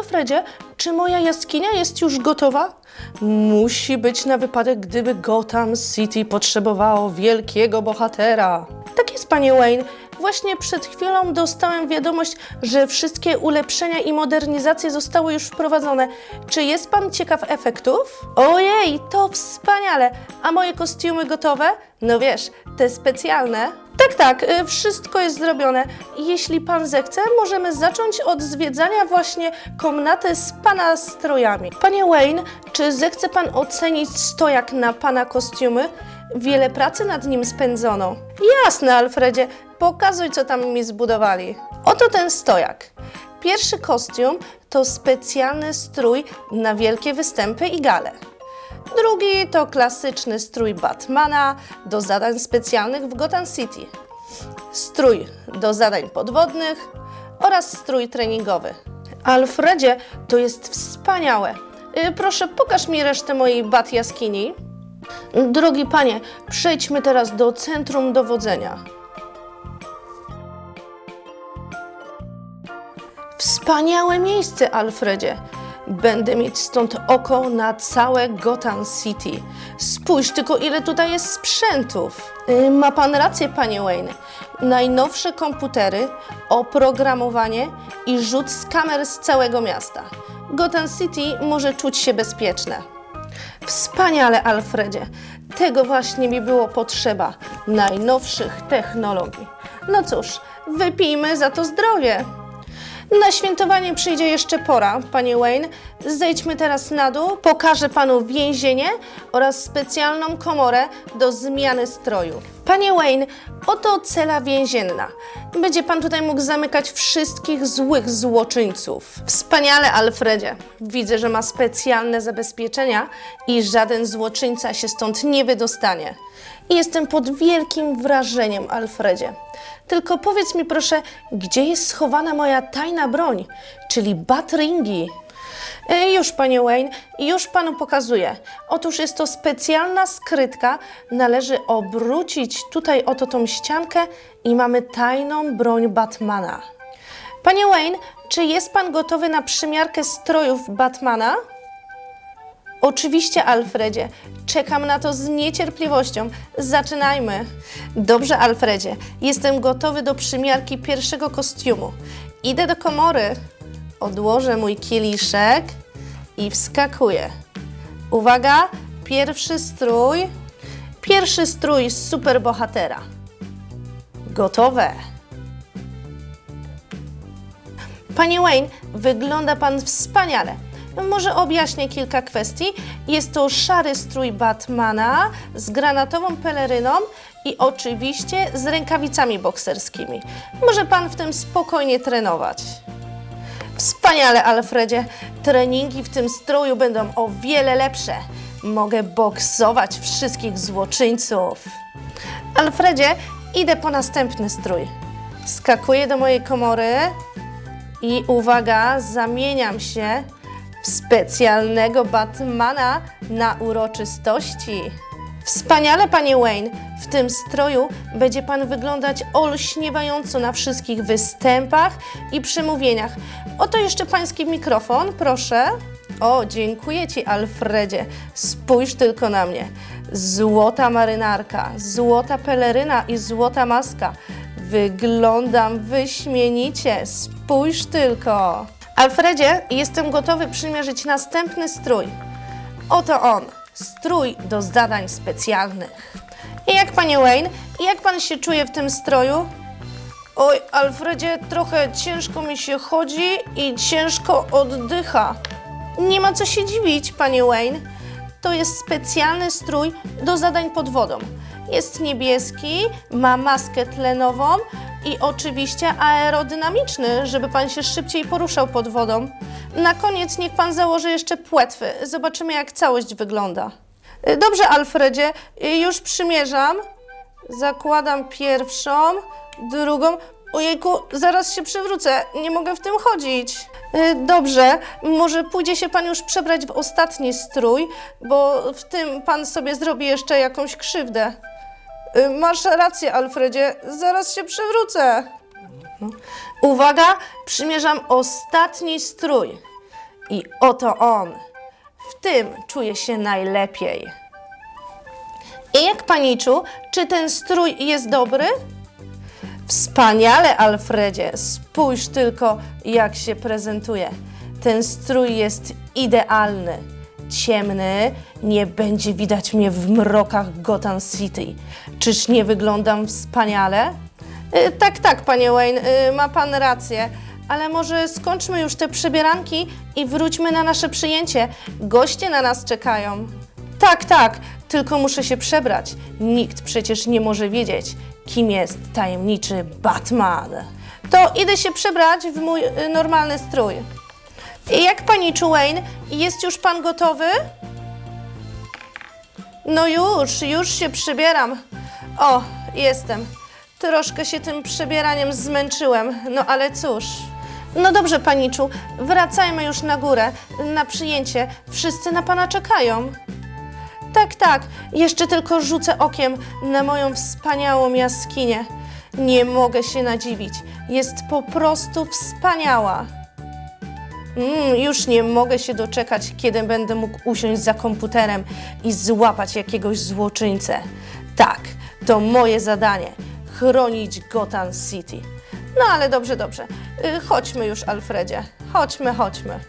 Alfredzie, czy moja jaskinia jest już gotowa? Musi być na wypadek, gdyby Gotham City potrzebowało wielkiego bohatera. Tak jest, panie Wayne. Właśnie przed chwilą dostałem wiadomość, że wszystkie ulepszenia i modernizacje zostały już wprowadzone. Czy jest pan ciekaw efektów? Ojej, to wspaniale! A moje kostiumy gotowe? No wiesz, te specjalne. Tak, tak, y, wszystko jest zrobione. Jeśli pan zechce, możemy zacząć od zwiedzania właśnie komnaty z pana strojami. Panie Wayne, czy zechce pan ocenić stojak na pana kostiumy? Wiele pracy nad nim spędzono. Jasne, Alfredzie, pokazuj, co tam mi zbudowali. Oto ten stojak. Pierwszy kostium to specjalny strój na wielkie występy i gale. Drugi to klasyczny strój Batmana do zadań specjalnych w Gotham City. Strój do zadań podwodnych oraz strój treningowy. Alfredzie, to jest wspaniałe. Y, Proszę, pokaż mi resztę mojej bat jaskini. Drogi panie, przejdźmy teraz do centrum dowodzenia. Wspaniałe miejsce, Alfredzie. Będę mieć stąd oko na całe Gotham City. Spójrz tylko, ile tutaj jest sprzętów. Y, Ma pan rację, panie Wayne. Najnowsze komputery, oprogramowanie i rzut z kamer z całego miasta. Gotham City może czuć się bezpieczne. Wspaniale, Alfredzie. Tego właśnie mi było potrzeba. Najnowszych technologii. No cóż, wypijmy za to zdrowie. Na świętowanie przyjdzie jeszcze pora, panie Wayne. Zejdźmy teraz na dół, pokażę panu więzienie oraz specjalną komorę do zmiany stroju. Panie Wayne, oto cela więzienna. Będzie pan tutaj mógł zamykać wszystkich złych złoczyńców. Wspaniale, Alfredzie. Widzę, że ma specjalne zabezpieczenia i żaden złoczyńca się stąd nie wydostanie. Jestem pod wielkim wrażeniem, Alfredzie. Tylko powiedz mi proszę, gdzie jest schowana moja tajna broń, czyli batringi? E, Już, panie Wayne, już panu pokazuję. Otóż jest to specjalna skrytka. Należy obrócić tutaj oto tą ściankę i mamy tajną broń Batmana. Panie Wayne, czy jest pan gotowy na przymiarkę strojów Batmana? Oczywiście, Alfredzie. Czekam na to z niecierpliwością. Zaczynajmy. Dobrze, Alfredzie. Jestem gotowy do przymiarki pierwszego kostiumu. Idę do komory. Odłożę mój kieliszek i wskakuję. Uwaga, pierwszy strój. Pierwszy strój superbohatera. Gotowe. Panie Wayne, wygląda pan wspaniale. Może objaśnię kilka kwestii. Jest to szary strój Batmana z granatową peleryną i oczywiście z rękawicami bokserskimi. Może pan w tym spokojnie trenować. Wspaniale, Alfredzie. Treningi w tym stroju będą o wiele lepsze. Mogę boksować wszystkich złoczyńców. Alfredzie, idę po następny strój. Skakuję do mojej komory i uwaga, zamieniam się w specjalnego Batmana na uroczystości. Wspaniale, panie Wayne. W tym stroju będzie pan wyglądać olśniewająco na wszystkich występach i przemówieniach. Oto jeszcze pański mikrofon, proszę. O, dziękuję ci, Alfredzie. Spójrz tylko na mnie. Złota marynarka, złota peleryna i złota maska. Wyglądam wyśmienicie. Spójrz tylko. Alfredzie, jestem gotowy przymierzyć następny strój. Oto on. Strój do zadań specjalnych. I jak panie Wayne, jak pan się czuje w tym stroju? Oj, Alfredzie, trochę ciężko mi się chodzi i ciężko oddycha. Nie ma co się dziwić, panie Wayne. To jest specjalny strój do zadań pod wodą. Jest niebieski, ma maskę tlenową i oczywiście aerodynamiczny, żeby pan się szybciej poruszał pod wodą. Na koniec niech pan założy jeszcze płetwy. Zobaczymy, jak całość wygląda. Y, Dobrze, Alfredzie, y, już przymierzam. Zakładam pierwszą, drugą. Ojejku, zaraz się przewrócę, nie mogę w tym chodzić. Y, Dobrze, może pójdzie się pan już przebrać w ostatni strój, bo w tym pan sobie zrobi jeszcze jakąś krzywdę. Y, Masz rację, Alfredzie, zaraz się przewrócę. Uwaga, przymierzam ostatni strój. I oto on. W tym czuję się najlepiej. I jak paniczu, czy ten strój jest dobry? Wspaniale, Alfredzie. Spójrz tylko, jak się prezentuje. Ten strój jest idealny. Ciemny, nie będzie widać mnie w mrokach Gotham City. Czyż nie wyglądam wspaniale? Y, tak, tak, panie Wayne, y, ma pan rację. Ale może skończmy już te przebieranki i wróćmy na nasze przyjęcie. Goście na nas czekają. Tak, tak, tylko muszę się przebrać. Nikt przecież nie może wiedzieć, kim jest tajemniczy Batman. To idę się przebrać w mój y, normalny strój. Jak pani Wayne, jest już pan gotowy? No już, już się przebieram. O, jestem. Troszkę się tym przebieraniem zmęczyłem, no ale cóż. No dobrze, paniczu, wracajmy już na górę, na przyjęcie. Wszyscy na pana czekają. Tak, tak, jeszcze tylko rzucę okiem na moją wspaniałą jaskinię. Nie mogę się nadziwić. Jest po prostu wspaniała. Mm, już nie mogę się doczekać, kiedy będę mógł usiąść za komputerem i złapać jakiegoś złoczyńcę. Tak, to moje zadanie chronić Gotham City. No ale dobrze, dobrze. Y, Chodźmy już, Alfredzie. Chodźmy, chodźmy.